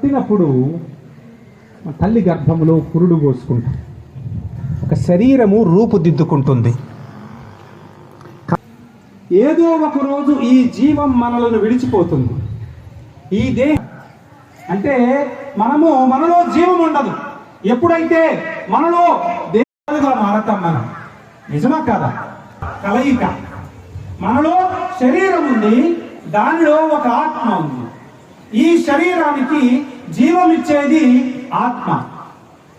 పుట్టినప్పుడు తల్లి గర్భములో పురుడు పోసుకుంటాం. ఒక శరీరము రూపుదిద్దుకుంటుంది. ఏదో ఒక రోజు ఈ జీవం మనలను విడిచిపోతుంది. ఈ దేహం అంటే మనము మనలో జీవం ఉండదు. ఎప్పుడైతే మనలో దేహాలుగా మారతాం మనం. నిజమా కాదా? కలయిక. మనలో శరీరం ఉంది దానిలో ఒక ఆత్మ ఉంది. ఈ శరీరానికి జీవం ఇచ్చేది ఆత్మ.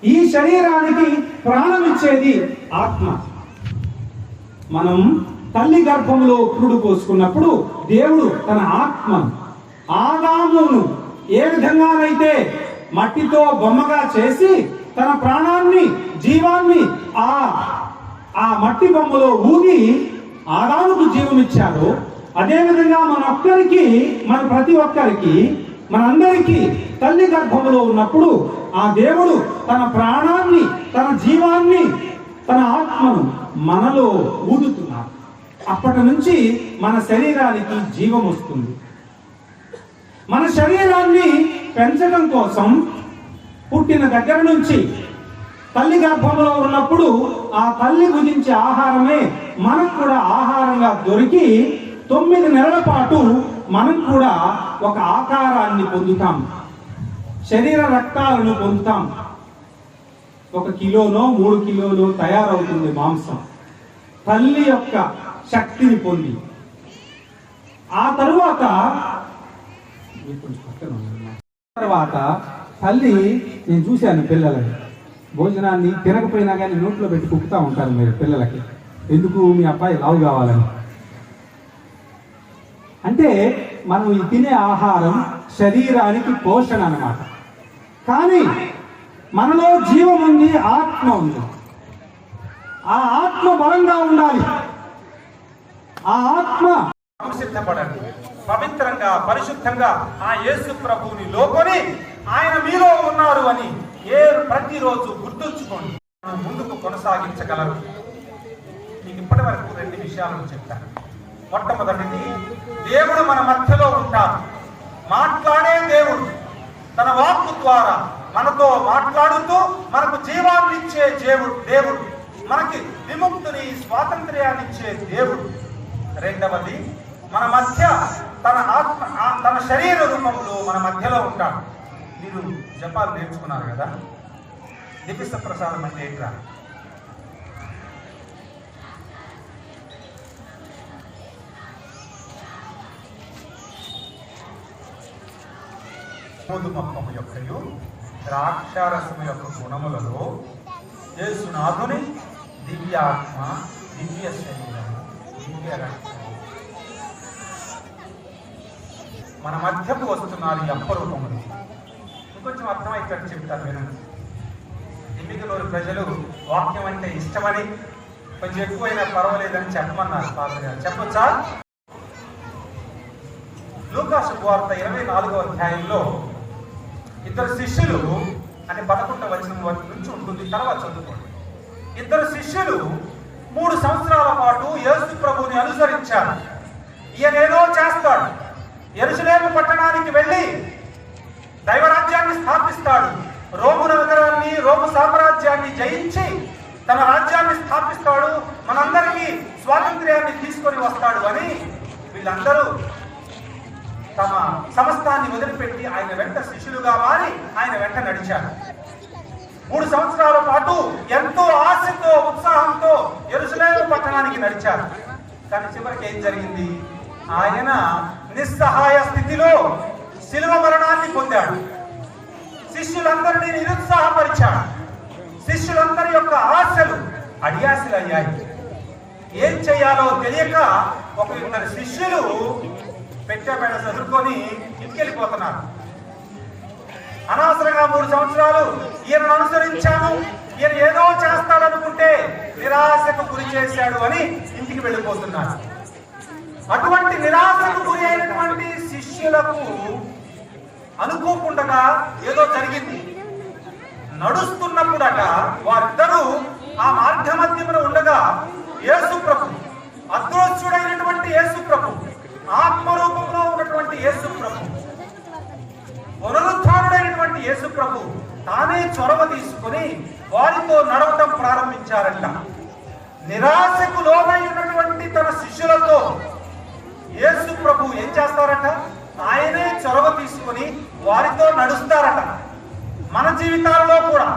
ఈ శరీరానికి ప్రాణం ఇచ్చేది ఆత్మ. మనం తల్లి గర్భంలో పురుడు పోసుకున్నప్పుడు దేవుడు తన ఆత్మను ఆదామును ఏ విధంగానైతే మట్టితో బొమ్మగా చేసి తన ప్రాణాన్ని జీవాన్ని ఆ ఆ మట్టి బొమ్మలో ఊది ఆదాముకు జీవం ఇచ్చాడు అదేవిధంగా మన ఒక్కరికి మన ప్రతి ఒక్కరికి మనందరికీ తల్లి గర్భంలో ఉన్నప్పుడు ఆ దేవుడు తన ప్రాణాన్ని తన జీవాన్ని తన ఆత్మను మనలో ఊదుతున్నారు. అప్పటి నుంచి మన శరీరానికి జీవం వస్తుంది. మన శరీరాన్ని పెంచడం కోసం పుట్టిన దగ్గర నుంచి తల్లి గర్భంలో ఉన్నప్పుడు ఆ తల్లి భుజించే ఆహారమే మనకు కూడా ఆహారంగా దొరికి తొమ్మిది నెలల పాటు మనం కూడా ఒక ఆకారాన్ని పొందుతాం. శరీర రక్తాలను పొందుతాం. ఒక కిలోనో మూడు కిలోలో తయారవుతుంది మాంసం. తల్లి యొక్క శక్తిని పొంది. ఆ తరువాత తర్వాత తల్లి నేను చూశాను పిల్లలని. భోజనాన్ని తినకపోయినా కానీ నోట్లో పెట్టి కుక్కుతా ఉంటారు మీరు పిల్లలకి. ఎందుకు మీ అబ్బాయి లావు కావాలని? అంటే మనం తినే ఆహారం శరీరానికి పోషణ అనమాట కానీ మనలో జీవం ఉంది ఆత్మ ఉంది. ఆ ఆత్మ బలంగా ఉండాలి. ఆ ఆత్మ సిద్ధపడండి పవిత్రంగా పరిశుద్ధంగా ఆ యేసు ప్రభువుని లోకొని ఆయన మీలో ఉన్నారు అని ఏ ప్రతిరోజు గుర్తుంచుకోండి. ముందుకు కొనసాగించగలరు. మీకు ఇప్పటి వరకు రెండు విషయాలను చెప్తాను. మొట్టమొదటిది దేవుడు మన మధ్యలో ఉంటాడు. మాట్లాడే దేవుడు తన వాక్కు ద్వారా మనతో మాట్లాడుతూ మనకు జీవాన్ని ఇచ్చే దేవుడు దేవుడు. మనకి విముక్తిని స్వాతంత్ర్యాన్ని ఇచ్చే దేవుడు. రెండవది మన మధ్య తన ఆత్మ తన శరీర రూపంలో మన మధ్యలో ఉంటాడు. మీరు జపాలు నేర్చుకున్నారు కదా? దిపిస్త ప్రసాదం అంటే ఏంటి గోధుమప్పము యొక్కయు ద్రాక్షారసము యొక్క గుణములలో యేసునాథుని దివ్యాత్మ దివ్య శరీరము దివ్య మన మధ్యకు వస్తున్నారు ఈ అప్పరూపములు ఇంకొంచెం ఇక్కడ చెప్తా వినండి. ఎన్నికలోని ప్రజలు వాక్యం అంటే ఇష్టమని కొంచెం ఎక్కువైనా పర్వాలేదని చెప్పమన్నారు పాత్ర గారు. చెప్పొచ్చా? లూకాసు వార్త ఇరవై నాలుగో అధ్యాయంలో ఇద్దరు శిష్యులు అని పదకొండవ వచ్చిన నుంచి ఉంటుంది తర్వాత చదువుకోండి. ఇద్దరు శిష్యులు మూడు సంవత్సరాల పాటు యేసు ప్రభుని అనుసరించారు. ఈయన ఏదో చేస్తాడు. ఎరుసలేము పట్టణానికి వెళ్ళి దైవరాజ్యాన్ని స్థాపిస్తాడు. రోము నగరాన్ని రోము సామ్రాజ్యాన్ని జయించి తన రాజ్యాన్ని స్థాపిస్తాడు. మనందరికీ స్వాతంత్ర్యాన్ని తీసుకొని వస్తాడు అని వీళ్ళందరూ తమ సమస్తాన్ని వదిలిపెట్టి ఆయన వెంట శిష్యులుగా మారి ఆయన వెంట నడిచారు. మూడు సంవత్సరాల పాటు ఎంతో ఆశతో ఉత్సాహంతో ఎరుసలేము పట్టణానికి నడిచారు. కానీ చివరికి ఏం జరిగింది? ఆయన నిస్సహాయ స్థితిలో శిలువ మరణాన్ని పొందాడు. శిష్యులందరినీ నిరుత్సాహపరిచాడు. శిష్యులందరి యొక్క ఆశలు అడియాశలు అయ్యాయి ఏం చేయాలో తెలియక ఒక ఇద్దరు శిష్యులు పెట్టాపేట చదువుకొని ఇంటికెళ్ళిపోతున్నారు. అనవసరంగా మూడు సంవత్సరాలు ఈయనను అనుసరించాను. ఈయన ఏదో చేస్తాడనుకుంటే నిరాశకు గురి చేశాడు అని ఇంటికి వెళ్ళిపోతున్నారు. అటువంటి నిరాశకు గురి అయినటువంటి శిష్యులకు అనుకోకుండా ఏదో జరిగింది. నడుస్తున్నప్పుడట వారిద్దరూ ఆ మార్గ మధ్యమున ఉండగా యేసుప్రభు అదృశ్యుడైనటువంటి యేసుప్రభు ఆత్మరూపంలో ఉన్నటువంటి యేసు ప్రభు. పునరుత్డైనటువంటి యేసు ప్రభు తానే చొరవ తీసుకొని వారితో నడవటం ప్రారంభించారంట. నిరాశకు లోనైనటువంటి తన శిష్యులతో యేసు ప్రభు ఏం చేస్తారట? ఆయనే చొరవ తీసుకొని వారితో నడుస్తారట. మన జీవితాల్లో కూడా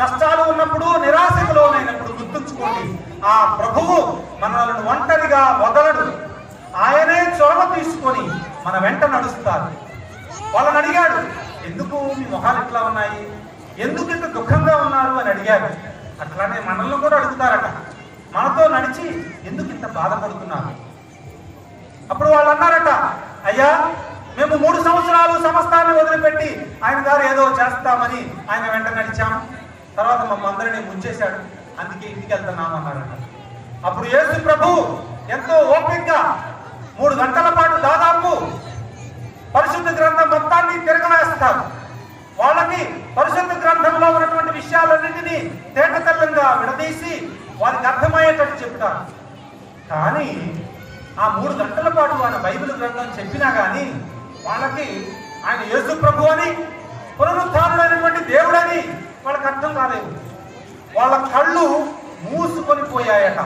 కష్టాలు ఉన్నప్పుడు నిరాశకు లోనైనప్పుడు గుర్తుంచుకోండి. ఆ ప్రభువు మనల్ని ఒంటరిగా వదలడు. ఆయనే చొరవ తీసుకొని మన వెంట నడుస్తారు వాళ్ళని అడిగాడు ఎందుకు మీ మొహాలు ఇట్లా ఉన్నాయి? ఎందుకు ఇంత దుఃఖంగా ఉన్నారు? అని అడిగారు అట్లానే మనల్ని కూడా అడుగుతారట. మనతో నడిచి ఎందుకు ఇంత బాధపడుతున్నారు? అప్పుడు వాళ్ళు అన్నారట అయ్యా మేము మూడు సంవత్సరాలు సమస్తాన్ని వదిలిపెట్టి ఆయన గారు ఏదో చేస్తామని ఆయన వెంట నడిచాము తర్వాత మమ్మల్ని అందరినీ ముంచేశాడు. అందుకే ఇంటికి వెళ్తున్నాం అన్నారట. అప్పుడు యేసు ప్రభు ఎంతో ఓపికగా మూడు గంటల పాటు దాదాపు పరిశుద్ధ గ్రంథం మొత్తాన్ని తిరగవేస్తారు వాళ్ళకి పరిశుద్ధ గ్రంథంలో ఉన్నటువంటి విషయాలన్నింటినీ తేటతెల్లంగా విడదీసి వారికి అర్థమయ్యేటట్టు చెప్తారు. కానీ ఆ మూడు గంటల పాటు ఆయన బైబిల్ గ్రంథం చెప్పినా కానీ వాళ్ళకి ఆయన యేసు ప్రభు అని పునరుద్ధారుడైనటువంటి దేవుడని వాళ్ళకి అర్థం కాలేదు. వాళ్ళ కళ్ళు మూసుకొని పోయాయట.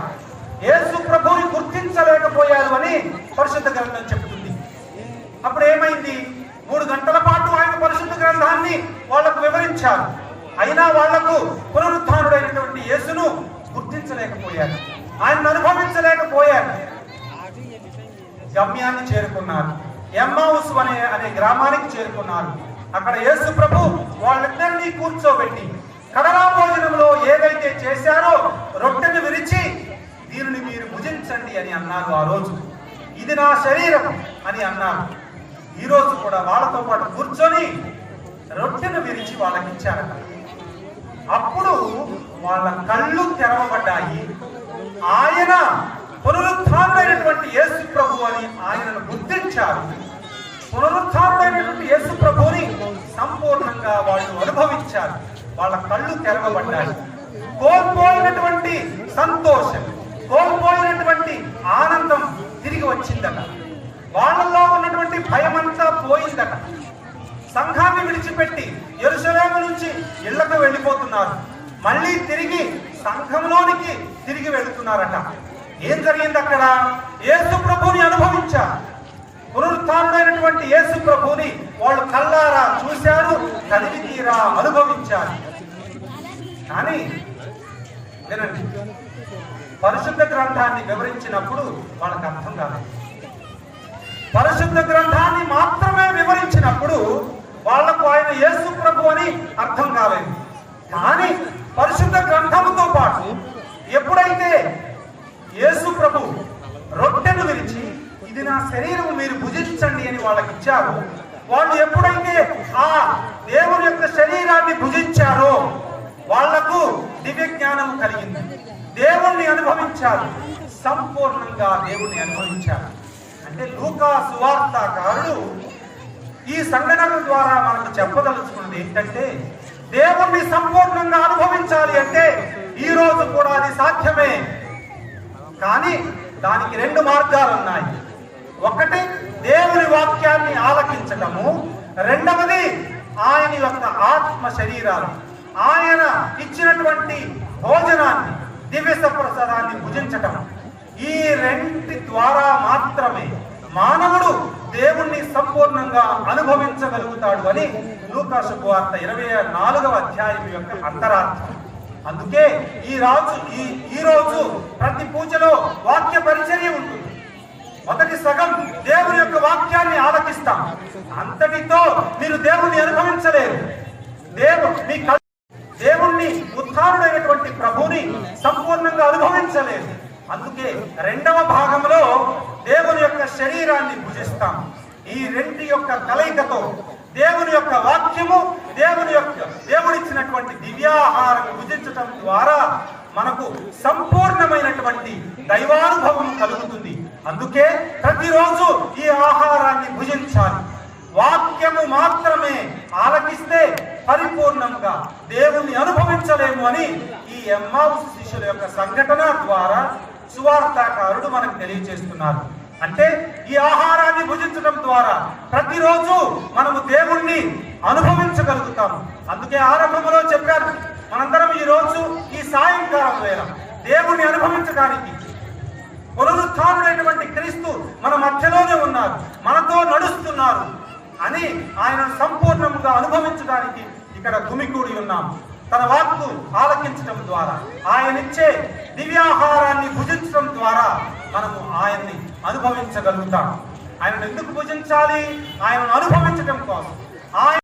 యేసు ప్రభుని గుర్తించలేకపోయారు అని పరిశుద్ధ గ్రంథం చెప్తుంది. అప్పుడు ఏమైంది? మూడు గంటల పాటు ఆయన పరిశుద్ధ గ్రంథాన్ని వాళ్ళకు వివరించారు. అయినా వాళ్ళకు పునరుద్ధానుడైనటువంటి యేసును గుర్తించలేకపోయారు. ఆయన అనుభవించలేకపోయారు. గమ్యాన్ని చేరుకున్నారు. ఎమ్మావుస్ అనే అనే గ్రామానికి చేరుకున్నారు. అక్కడ యేసు ప్రభు వాళ్ళిద్దరినీ కూర్చోబెట్టి కడలా భోజనంలో ఏదైతే చేశారో రొట్టెను విరిచి దీనిని మీరు భుజించండి అని అన్నారు ఆ రోజు. ఇది నా శరీరం అని అన్నారు ఈరోజు కూడా వాళ్ళతో పాటు కూర్చొని రొట్టెను విరిచి వాళ్ళకి ఇచ్చారట అప్పుడు వాళ్ళ కళ్ళు తెరవబడ్డాయి. ఆయన పునరుత్డైనటువంటి యేసు ప్రభు అని ఆయనను గుర్తించారు. పునరుత్డైనటువంటి యేసు ప్రభుని సంపూర్ణంగా వాళ్ళు అనుభవించారు. వాళ్ళ కళ్ళు తెరవబడ్డాయి. కోల్పోయినటువంటి సంతోషం. కోల్పోయినటువంటి ఆనందం తిరిగి వచ్చిందట. వాళ్ళల్లో ఉన్నటువంటి భయమంతా పోయిందట. సంఘాన్ని విడిచిపెట్టి ఎరుసలేము నుంచి ఇళ్ళకు వెళ్ళిపోతున్నారు. మళ్ళీ తిరిగి సంఘంలోనికి తిరిగి వెళుతున్నారట. ఏం జరిగింది అక్కడ? యేసు ప్రభుని అనుభవించారు. పునరుత్డైనటువంటి యేసు ప్రభుని వాళ్ళు కల్లారా చూశారు కలిగి తీరా అనుభవించారు. కానీ వినండి. పరిశుద్ధ గ్రంథాన్ని వివరించినప్పుడు వాళ్ళకి అర్థం కాలేదు పరిశుద్ధ గ్రంథాన్ని మాత్రమే వివరించినప్పుడు వాళ్ళకు ఆయన యేసు ప్రభు అని అర్థం కాలేదు. కానీ పరిశుద్ధ గ్రంథముతో పాటు ఎప్పుడైతే యేసు ప్రభు రొట్టెను విరిచి ఇది నా శరీరం మీరు భుజించండి అని వాళ్ళకి ఇచ్చారు వాళ్ళు ఎప్పుడైతే ఆ దేవుని యొక్క శరీరాన్ని భుజించారో వాళ్ళకు దివ్య జ్ఞానం కలిగింది. దేవుణ్ణి అనుభవించారు సంపూర్ణంగా దేవుణ్ణి అనుభవించారు అంటే లూకా సువార్తాకారుడు ఈ సంఘటన ద్వారా మనకు చెప్పదలుచుకున్నది ఏంటంటే దేవుణ్ణి సంపూర్ణంగా అనుభవించాలి అంటే ఈ రోజు కూడా అది సాధ్యమే. కానీ దానికి రెండు మార్గాలు ఉన్నాయి. ఒకటి దేవుని వాక్యాన్ని ఆలకించటము. రెండవది ఆయన యొక్క ఆత్మ శరీరాలు. ఆయన ఇచ్చినటువంటి భోజనాన్ని దివ్య ప్రసాదాన్ని భుజించటం. ఈ రెంటి ద్వారా మాత్రమే మానవుడు దేవుణ్ణి సంపూర్ణంగా అనుభవించగలుగుతాడు అని లూకాసు వార్త ఇరవై నాలుగవ అధ్యాయం యొక్క అంతరార్థం. అందుకే ఈ రాజు ఈ ఈ రోజు ప్రతి పూజలో వాక్య పరిచర్య ఉంటుంది. మొదటి సగం దేవుని యొక్క వాక్యాన్ని ఆలకిస్తాం. అంతటితో మీరు దేవుణ్ణి అనుభవించలేరు. దేవు మీ దేవుణ్ణి ఉత్థానుడైనటువంటి ప్రభుని సంపూర్ణంగా అనుభవించలేదు. అందుకే రెండవ భాగంలో దేవుని యొక్క శరీరాన్ని పూజిస్తాం ఈ రెండు యొక్క కలయికతో దేవుని యొక్క వాక్యము దేవుని యొక్క దేవుడిచ్చినటువంటి దివ్యాహారం భుజించటం ద్వారా మనకు సంపూర్ణమైనటువంటి దైవానుభవం కలుగుతుంది. అందుకే ప్రతిరోజు ఈ ఆహారాన్ని భుజించాలి. వాక్యము మాత్రమే ఆలకిస్తే పరిపూర్ణంగా దేవుణ్ణి సాధించలేము అని ఈ ఎమ్మావుస్ శిష్యుల యొక్క సంఘటన ద్వారా సువార్తాకారుడు మనకు తెలియజేస్తున్నారు. అంటే ఈ ఆహారాన్ని భుజించడం ద్వారా ప్రతిరోజు మనము దేవుణ్ణి అనుభవించగలుగుతాము అందుకే ఆరంభంలో చెప్పాను మనందరం ఈ రోజు ఈ సాయంకాలం వేళ దేవుణ్ణి అనుభవించడానికి పునరుత్థానుడైనటువంటి క్రీస్తు మన మధ్యలోనే ఉన్నారు మనతో నడుస్తున్నారు అని ఆయనను సంపూర్ణంగా అనుభవించడానికి ఇక్కడ గుమికూడి ఉన్నాం. తన వాక్కు ఆలకించడం ద్వారా ఆయనిచ్చే దివ్యాహారాన్ని భుజించడం ద్వారా మనము ఆయన్ని అనుభవించగలుగుతాం. ఆయనను ఎందుకు భుజించాలి? ఆయనను అనుభవించడం కోసం. ఆయన